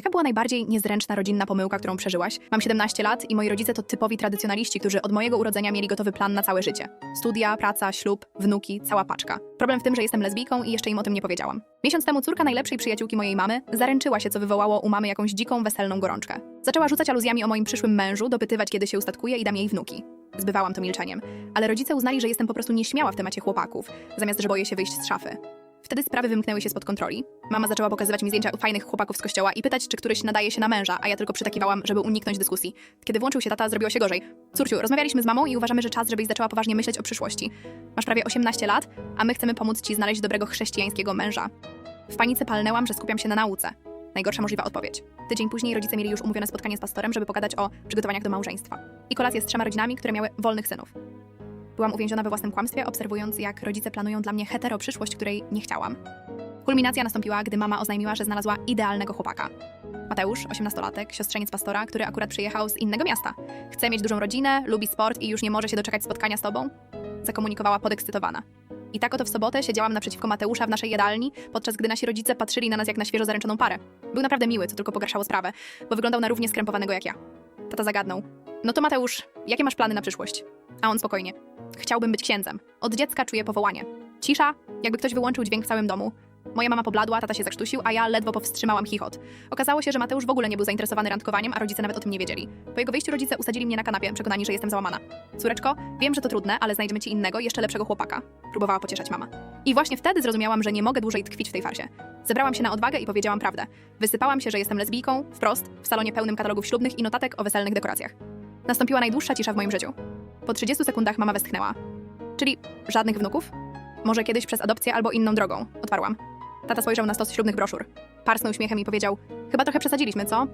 Jaka była najbardziej niezręczna rodzinna pomyłka, którą przeżyłaś? Mam 17 lat i moi rodzice to typowi tradycjonaliści, którzy od mojego urodzenia mieli gotowy plan na całe życie. Studia, praca, ślub, wnuki, cała paczka. Problem w tym, że jestem lesbijką i jeszcze im o tym nie powiedziałam. Miesiąc temu córka najlepszej przyjaciółki mojej mamy zaręczyła się, co wywołało u mamy jakąś dziką, weselną gorączkę. Zaczęła rzucać aluzjami o moim przyszłym mężu, dopytywać, kiedy się ustatkuje i dam jej wnuki. Zbywałam to milczeniem, ale rodzice uznali, że jestem po prostu nieśmiała w temacie chłopaków, zamiast że boję się wyjść z szafy. Wtedy sprawy wymknęły się spod kontroli. Mama zaczęła pokazywać mi zdjęcia fajnych chłopaków z kościoła i pytać, czy któryś nadaje się na męża, a ja tylko przytakiwałam, żeby uniknąć dyskusji. Kiedy włączył się tata, zrobiło się gorzej. Córciu, rozmawialiśmy z mamą i uważamy, że czas, żebyś zaczęła poważnie myśleć o przyszłości. Masz prawie 18 lat, a my chcemy pomóc ci znaleźć dobrego chrześcijańskiego męża. W panice palnęłam, że skupiam się na nauce. Najgorsza możliwa odpowiedź. Tydzień później rodzice mieli już umówione spotkanie z pastorem, żeby pogadać o przygotowaniach do małżeństwa. I kolację z trzema rodzinami, które miały wolnych synów. Byłam uwięziona we własnym kłamstwie, obserwując, jak rodzice planują dla mnie hetero przyszłość, której nie chciałam. Kulminacja nastąpiła, gdy mama oznajmiła, że znalazła idealnego chłopaka. Mateusz, 18-latek, siostrzeniec pastora, który akurat przyjechał z innego miasta. Chce mieć dużą rodzinę, lubi sport i już nie może się doczekać spotkania z tobą? Zakomunikowała podekscytowana. I tak oto w sobotę siedziałam naprzeciwko Mateusza w naszej jadalni, podczas gdy nasi rodzice patrzyli na nas jak na świeżo zaręczoną parę. Był naprawdę miły, co tylko pogarszało sprawę, bo wyglądał na równie skrępowanego jak ja. Tata zagadnął. No to Mateusz, jakie masz plany na przyszłość? A on spokojnie. Chciałbym być księdzem. Od dziecka czuję powołanie. Cisza, jakby ktoś wyłączył dźwięk w całym domu. Moja mama pobladła, tata się zakrztusił, a ja ledwo powstrzymałam chichot. Okazało się, że Mateusz w ogóle nie był zainteresowany randkowaniem, a rodzice nawet o tym nie wiedzieli. Po jego wyjściu rodzice usadzili mnie na kanapie, przekonani, że jestem załamana. Córeczko, wiem, że to trudne, ale znajdziemy ci innego, jeszcze lepszego chłopaka. Próbowała pocieszać mama. I właśnie wtedy zrozumiałam, że nie mogę dłużej tkwić w tej farsie. Zebrałam się na odwagę i powiedziałam prawdę. Wysypałam się, że jestem lesbijką, wprost, w salonie pełnym katalogów ślubnych i notatek o weselnych dekoracjach. Nastąpiła najdłuższa cisza w moim życiu. Po 30 sekundach mama westchnęła. Czyli żadnych wnuków? Może kiedyś przez adopcję albo inną drogą, odparłam. Tata spojrzał na stos ślubnych broszur. Parsnął śmiechem i powiedział: Chyba trochę przesadziliśmy, co?